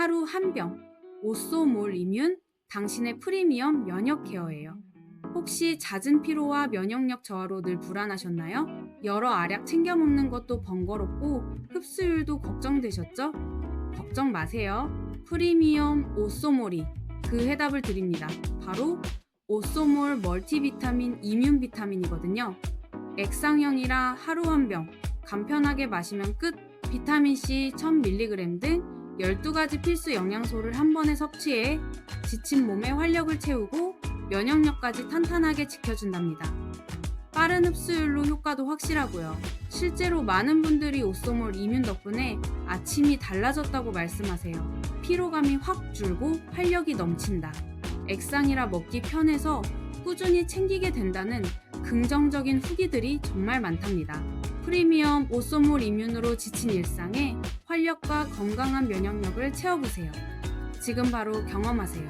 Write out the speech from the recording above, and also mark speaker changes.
Speaker 1: 하루 한 병. 오쏘몰 이뮨 당신의 프리미엄 면역 케어예요. 혹시 잦은 피로와 면역력 저하로 늘 불안하셨나요? 여러 알약 챙겨 먹는 것도 번거롭고 흡수율도 걱정되셨죠? 걱정 마세요. 프리미엄 오쏘몰이 그 해답을 드립니다. 바로 오쏘몰 멀티비타민 이뮨 비타민이거든요. 액상형이라 하루 한 병, 간편하게 마시면 끝. 비타민 C 1000mg 등 12가지 필수 영양소를 한 번에 섭취해 지친 몸에 활력을 채우고 면역력까지 탄탄하게 지켜준답니다. 빠른 흡수율로 효과도 확실하고요. 실제로 많은 분들이 오쏘몰 이뮨 덕분에 아침이 달라졌다고 말씀하세요. 피로감이 확 줄고 활력이 넘친다. 액상이라 먹기 편해서 꾸준히 챙기게 된다는 긍정적인 후기들이 정말 많답니다. 프리미엄 오쏘몰 이뮨으로 지친 일상에 활력과 건강한 면역력을 채워보세요. 지금 바로 경험하세요.